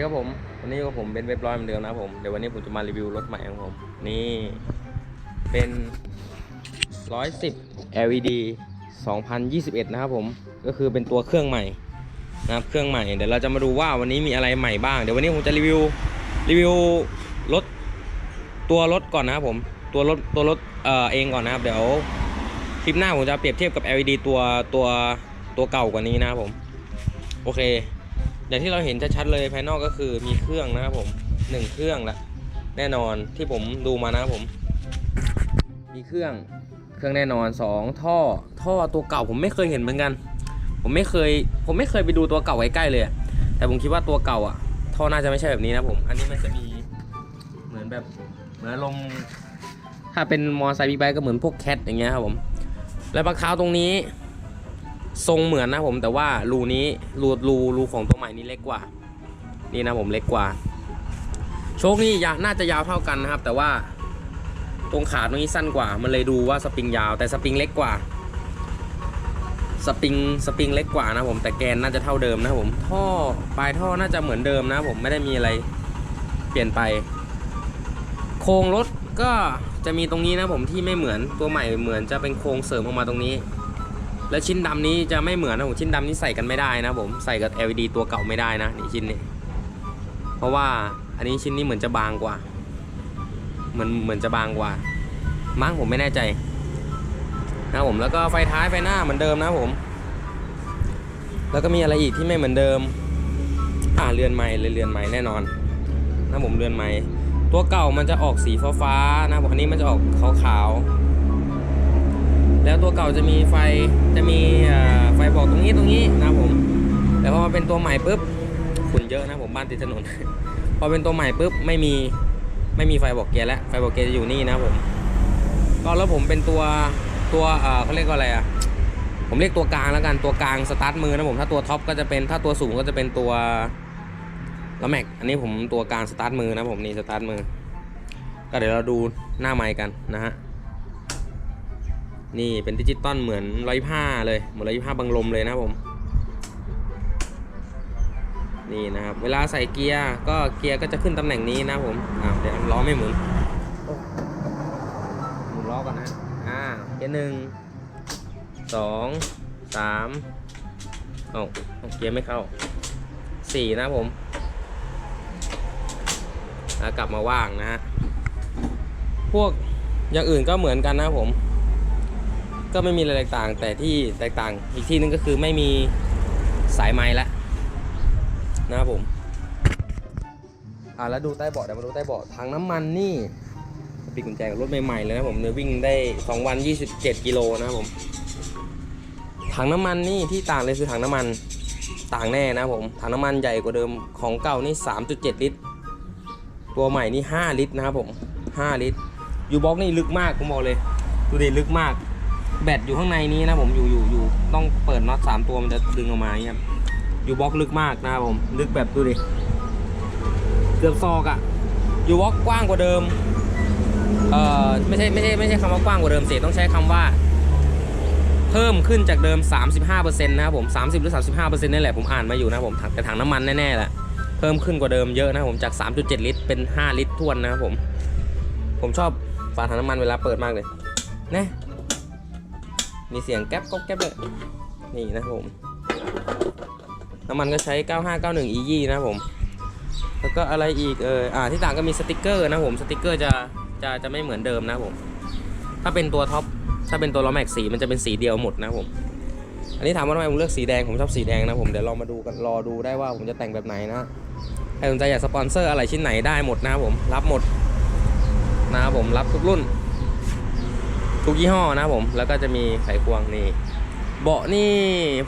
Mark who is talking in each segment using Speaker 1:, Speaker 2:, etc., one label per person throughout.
Speaker 1: ดีครับผม วันนี้ก็ผมเป็นเว็บร้อยเหมือนเดิมนะครับผม เดี๋ยววันนี้ผมจะมารีวิวรถใหม่ของผม นี่ เป็น 110 LED 2021 นะครับผม ก็คือเป็นตัวเครื่องใหม่นะครับ เครื่องใหม่ เดี๋ยวเราจะมาดูว่าวันนี้มีอะไรใหม่บ้าง เดี๋ยววันนี้ผมจะรีวิว รีวิวรถ ตัวรถก่อนนะครับผม ตัวรถ ตัวรถเอ่อเองก่อนนะครับ เดี๋ยวคลิปหน้าผมจะเปรียบเทียบกับ LED ตัว ตัว ตัวเก่ากว่านี้นะครับผม โอเค อย่างที่เราเห็นชัดๆเลยภายนอกก็คือมีเครื่องนะครับผมหนึ่งเครื่องละแน่นอนที่ผมดูมานะครับผม มีเครื่องเครื่องแน่นอนสองท่อท่อตัวเก่าผมไม่เคยเห็นเหมือนกัน ผมไม่เคยผมไม่เคยไปดูตัวเก่าใกล้ๆเลย แต่ผมคิดว่าตัวเก่าอะ ท่อน่าจะไม่ใช่แบบนี้นะผม อันนี้มันจะมีเหมือนแบบเหมือนลมถ้าเป็นมอไซค์บิ๊กไบค์ก็เหมือนพวกแคทอย่างเงี้ยครับผม และปลั๊กเท้าตรงนี้ ทรงเหมือนนะผมแต่ว่ารูนี้รูรูรูของตัวใหม่นี้เล็กกว่า นี่นะผมเล็กกว่า โชคนี่น่าจะยาวเท่ากันนะครับ แต่ว่าตรงขาตรงนี้สั้นกว่า มันเลยดูว่าสปริงยาว แต่สปริงเล็กกว่า สปริงสปริงเล็กกว่านะผมแต่แกนน่าจะเท่าเดิมนะผมท่อปลายท่อน่าจะเหมือนเดิมนะผมไม่ได้มีอะไรเปลี่ยนไป โครงรถก็จะมีตรงนี้นะผมที่ไม่เหมือนตัวใหม่เหมือนจะเป็นโครงเสริมออกมาตรงนี้ และชิ้นดำนี้จะไม่เหมือนนะผมชิ้นดำนี้ใส่กันไม่ได้นะผมใส่กับ LED ตัวเก่าไม่ได้นะนี่ชิ้นนี้ เพราะว่าอันนี้ชิ้นนี้เหมือนจะบางกว่า เหมือนเหมือนจะบางกว่า มั้งผมไม่แน่ใจนะผมแล้วก็ไฟท้ายไฟหน้าเหมือนเดิมนะผม แล้วก็มีอะไรอีกที่ไม่เหมือนเดิมอ่าเรือนไม้เลยเรือนไม้แน่นอนนะผมเรือนไม้ตัวเก่ามันจะออกสีฟ้าๆนะผมอันนี้มันจะออกขาวๆ แล้วตัวเก่าจะมีไฟจะมีไฟบอกตรงนี้ตรงนี้นะผม แต่พอเป็นตัวใหม่ปุ๊บฝุ่นเยอะนะผมบ้านติดถนน พอเป็นตัวใหม่ปุ๊บไม่มีไม่มีไฟบอกเกียร์แล้วไฟบอกเกียร์จะอยู่นี่นะผมก็แล้วผมเป็นตัวตัวเอ่อเขาเรียกว่าอะไรอะผมเรียกตัวกลางแล้วกันตัวกลางสตาร์ทมือนะผมถ้าตัวท็อปก็จะเป็นถ้าตัวสูงก็จะเป็นตัวละแม็กอันนี้ผมตัวกลางสตาร์ทมือนะผมนี่สตาร์ทมือ ก็เดี๋ยวเราดูหน้าไมค์กันนะฮะ นี่เป็นดิจิตอลเหมือนร้อยผ้าเลยเหมือนร้อยผ้าบังลมเลยนะผม นี่นะครับ เวลาใส่เกียร์ก็เกียร์ก็จะขึ้นตำแหน่งนี้นะผมอ่าเดี๋ยวล้อไม่หมุนหมุนล้อก่อนนะอ่าเกียร์หนึ่งสองสามเอาเอาเกียร์ไม่เข้าสี่นะผมแล้วกลับมาว่างนะฮะพวกอย่างอื่นก็เหมือนกันนะผม ก็ไม่มีอะไรแตกต่าง แต่ที่แตกต่างอีกที่นึงก็คือไม่มีสายไม้ละนะครับผม อ่าแล้วดูใต้เบาะเดี๋ยวมาดูใต้เบาะถังน้ำมันนี่ปิดกุญแจกับรถใหม่ๆเลยนะผมเนี่ยวิ่งได้2วัน 27 กิโลนะครับผม ถังน้ำมันนี่ที่ต่างเลยคือถังน้ำมันต่างแน่นะครับผมถังน้ำมันใหญ่กว่าเดิมของเก่านี่ 3.7 ลิตร ตัวใหม่นี่ 5 ลิตรนะครับผม 5 ลิตรยูบ็อกนี่ลึกมากผมบอกเลย ดูดิลึกมาก แบตอยู่ข้างในนี้นะผมอยู่อยู่อยู่ต้องเปิดน็อตสามตัวมันจะดึงออกมาอย่างเงี้ยครับยูบ็อกลึกมากนะครับผมลึกแบบดูดิเกือบซอกอะอยู่บล็อกกว้างกว่าเดิมเอ่อไม่ใช่ไม่ใช่ไม่ใช่คำว่ากว้างกว่าเดิมเสียต้องใช้คำว่า เพิ่มขึ้นจากเดิม 35%นะครับผม 30 หรือ 35%นี่แหละผมอ่านมาอยู่นะผมถังแต่ถังน้ำมันแน่ๆแหละเพิ่มขึ้นกว่าเดิมเยอะนะผมจาก 3.7 ลิตรเป็น 5 ลิตรทวนนะครับผม ผมชอบฝาถังน้ำมันเวลาเปิดมากเลยน่ มีเสียงแก๊บก๊อบแก๊บเลยนี่นะผม น้ำมันก็ใช้ 9591 EE นะผม แล้วก็อะไรอีกเอออ่าที่ต่างก็มีสติกเกอร์นะผม สติกเกอร์จะจะจะไม่เหมือนเดิมนะผม ถ้าเป็นตัวท็อป ถ้าเป็นตัวล้อแม็กสีมันจะเป็นสีเดียวหมดนะผม อันนี้ถามว่าทำไมผมเลือกสีแดง ผมชอบสีแดงนะผม เดี๋ยวลองมาดูกัน รอดูได้ว่าผมจะแต่งแบบไหนนะ ใครสนใจอยากสปอนเซอร์อะไรชิ้นไหนได้หมดนะผม รับหมดนะครับผมรับทุกรุ่น ทุกยี่ห้อนะผมแล้วก็จะมีไขควงนี่เบาะนี่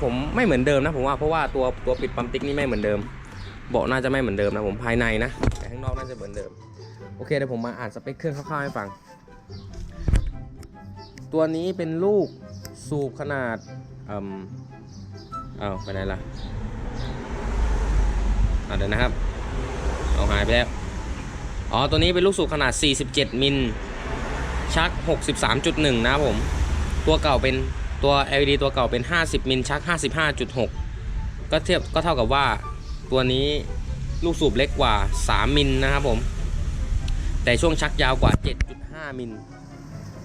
Speaker 1: ผมไม่เหมือนเดิมนะผมว่าเพราะว่าตัวตัวปิดปั๊มติ๊กนี่ไม่เหมือนเดิม เบาะน่าจะไม่เหมือนเดิมนะผมภายในนะ แต่ข้างนอกน่าจะเหมือนเดิม โอเคเดี๋ยวผมมาอ่านสเปคเครื่องคร่าวๆให้ฟัง ตัวนี้เป็นลูกสูบขนาดอืมเอาไปไหนล่ะอะเดี๋ยวนะครับ เอาหายไปแล้ว อ๋อ ตัวนี้เป็นลูกสูบขนาด 47 มิล ชัก 63.1 นะครับผม ตัวเก่าเป็นตัว LED ตัวเก่าเป็น 50 มิลชัก 55.6 ก็เทียบก็เท่ากับว่าตัวนี้ลูกสูบเล็กกว่า 3 มิลนะครับผม แต่ช่วงชักยาวกว่า 7.5 มิล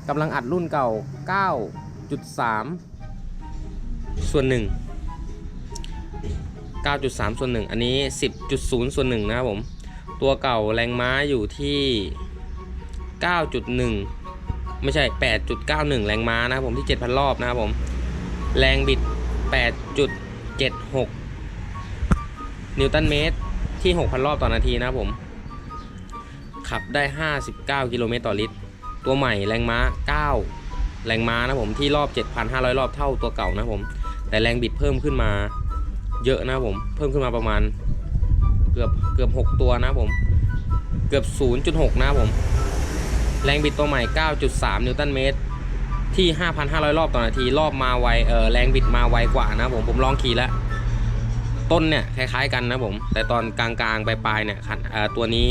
Speaker 1: กำลังอัดรุ่นเก่า 9.3 ส่วน 1 9.3 ส่วน 1 อันนี้ 10.0 ส่วน 1 นะครับผม ตัวเก่าแรงม้าอยู่ที่ 9.1 ไม่ใช่ 8.91 แรงม้านะครับผมที่ 7,000 รอบนะครับผม แรงบิด 8.76 นิวตันเมตรที่ 6,000 รอบต่อนาทีนะครับผม ขับได้ 59 กิโลเมตรต่อลิตร ตัวใหม่แรงม้า 9 แรงม้านะผมที่รอบ 7,500 รอบเท่าตัวเก่านะผม แต่แรงบิดเพิ่มขึ้นมาเยอะนะผม เพิ่มขึ้นมาประมาณเกือบเกือบ 6 ตัวนะผม เกือบ 0.6 นะผม แรงบิดตัวใหม่ 9.3 นิวตันเมตร ที่ 5,500 รอบต่อนาที รอบมาไว เออแรงบิดมาไวกว่านะผม ผมลองขี่แล้ว ต้นเนี่ย คล้ายๆกันนะผม แต่ตอนกลางๆ ปลายๆ เนี่ยคันเอ่อตัวนี้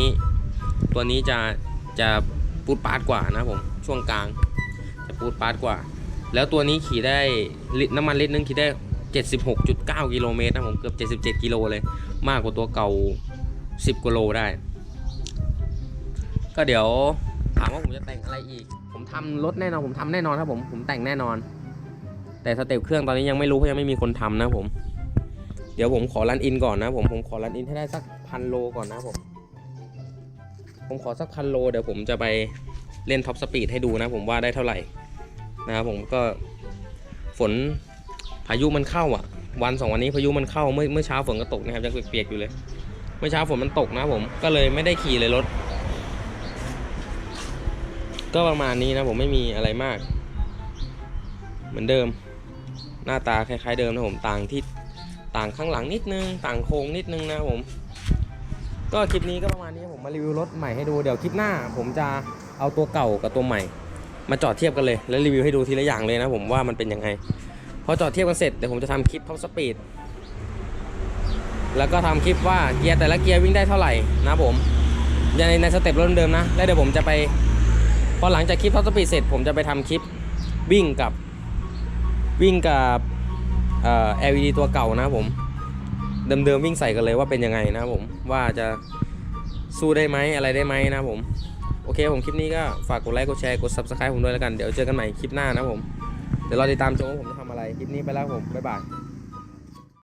Speaker 1: ตัวนี้จะ จะปูดปาดกว่านะผม ช่วงกลาง จะปูดปาดกว่า แล้วตัวนี้ขี่ได้ลิตรน้ำมันลิตรนึงขี่ได้ 76.9 กิโลเมตรนะผม เกือบ 77 กิโลเลย มากกว่าตัวเก่า 10กิโลได้ ก็เดี๋ยว ถามว่าผมจะแต่งอะไรอีก ผมทำรถแน่นอนผมทำแน่นอนครับผมผมแต่งแน่นอน แต่สเต็ปเครื่องตอนนี้ยังไม่รู้เพราะยังไม่มีคนทำนะผม เดี๋ยวผมขอรันอินก่อนนะผมผมขอรันอินให้ได้สักพันโลก่อนนะผม ผมขอสักพันโลเดี๋ยวผมจะไปเล่นท็อปสปีดให้ดูนะ ผมว่าได้เท่าไหร่นะครับผมก็ฝนพายุมันเข้าอะ วันสองวันนี้พายุมันเข้าเมื่อเมื่อเช้าฝนก็ตกนะครับยังเปียกๆอยู่เลย เมื่อเช้าฝนมันตกนะผมก็เลยไม่ได้ขี่เลยรถ ก็ประมาณนี้นะผมไม่มีอะไรมาก เหมือนเดิม หน้าตาคล้าย ๆ เดิมนะผมต่างที่ต่างข้างหลังนิดนึง ต่างโค้งนิดนึงนะผม ก็คลิปนี้ก็ประมาณนี้ผมมารีวิวรถใหม่ให้ดูเดี๋ยวคลิปหน้า ผมจะเอาตัวเก่ากับตัวใหม่ มาจอดเทียบกันเลย แล้วรีวิวให้ดูทีละอย่างเลยนะผมว่ามันเป็นยังไงพอจอดเทียบกันเสร็จเดี๋ยวผมจะทำคลิปท็อปสปีดแล้วก็ทำคลิปว่าเกียร์แต่ละเกียร์วิ่งได้เท่าไหร่นะผมในในสเต็ปรถเดิมนะ แล้วเดี๋ยวผมจะไป พอหลังจากคลิปท็อปสปีดเสร็จผมจะไปทำคลิปวิ่งกับวิ่งกับเอ่อ LED ตัวเก่านะผมเดิมๆวิ่งใส่กันเลยว่าเป็นยังไงนะผมว่าจะสู้ได้ไหมอะไรได้ไหมนะผมโอเคผมคลิปนี้ก็ฝากกดไลค์กดแชร์กด subscribe ผมด้วยแล้วกันเดี๋ยวเจอกันใหม่คลิปหน้านะผมเดี๋ยวรอติดตามชมว่าผมจะทำอะไรคลิปนี้ไปแล้วผมบ๊ายบาย